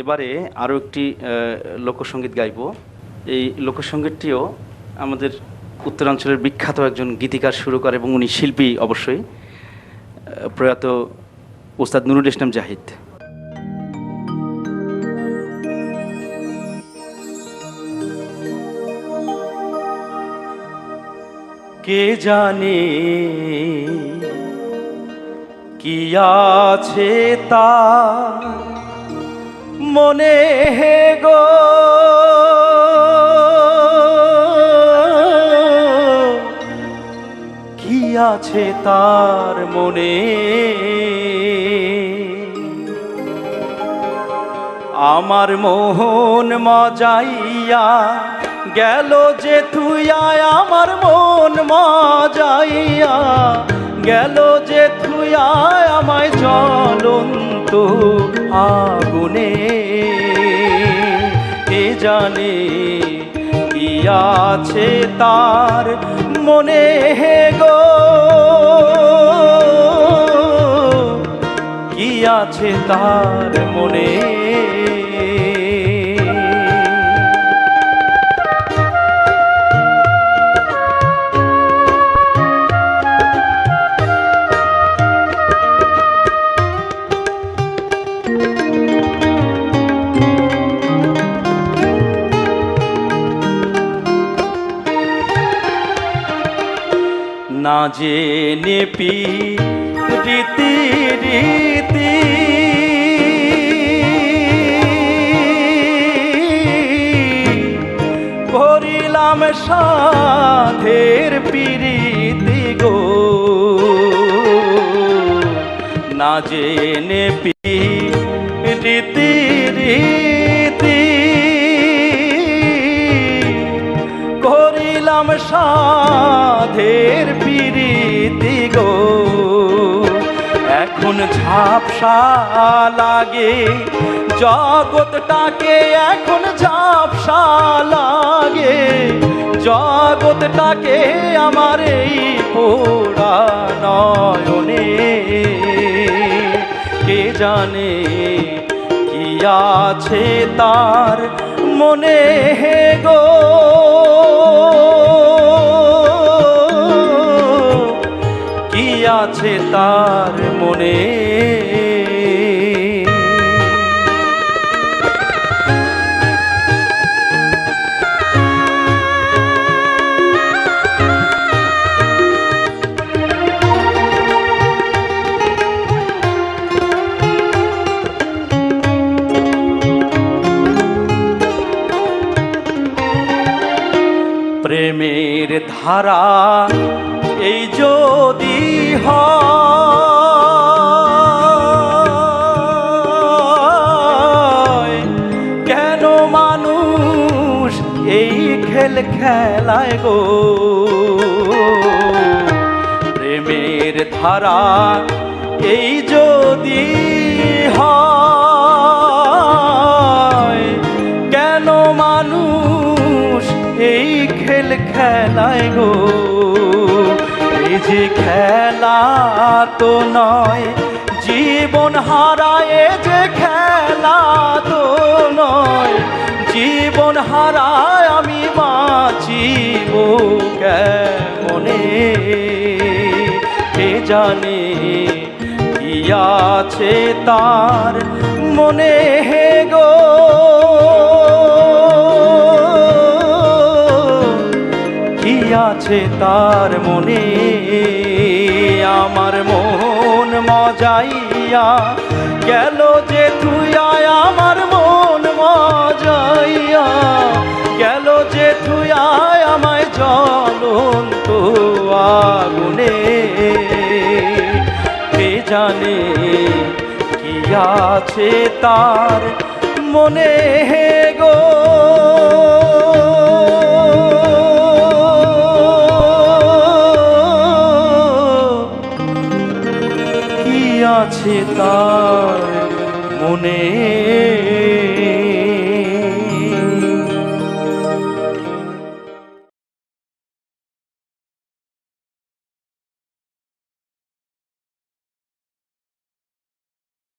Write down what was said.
এবারে আরও একটি লোকসঙ্গীত গাইব। এই লোকসঙ্গীতটিও আমাদের উত্তরাঞ্চলের বিখ্যাত একজন গীতিকার শুরু করে এবং উনি শিল্পী অবশ্যই প্রয়াত ওস্তাদ নুরুল ইসলাম জাহিদ। কে জানে কি আছে তা মনে হে গো। কি আছে তার মনে? আমার মোহন মজাইয়া গেল যে তুই আমার মন মজাইয়া গেল যে জ্বলন্ত আগুনে কে জানে কি আছে তার মনে হে গো? কি আছে তার মনে না জেনে পি রীতি রীতি করিলাম সাধের পিরিতি গো। না জেনে এখন ঝাপসা লাগে? জগৎটাকে এখন ঝাপসা লাগে। জগৎটাকে আমার এই পোড়া নয়নে। কে জানে কি আছে তার মনে গো? আছে তার মনে। প্রেমের ধারা এই যদি হয়, কেন মানুষ এই খেল খেলায় গো? প্রেমের ধারা এই যদি হয়, কেন মানুষ এই খেল খেলায় গো? যে খেলা তো নয়, জীবন হারায় যে খেলা তো নয়, জীবন হারায় আমি বাঁচিব কেমনে? কে জানে কি আছে তার মনে হে গো? আছে তার মনে মজাইয়া গেল যে তুই আয় আমার মন মজাইয়া। গেল যে তুই আয় আমায় জ্বলন্ত আগুনে। কে জানে কি আছে তার মনে গো? আছে তার মনে।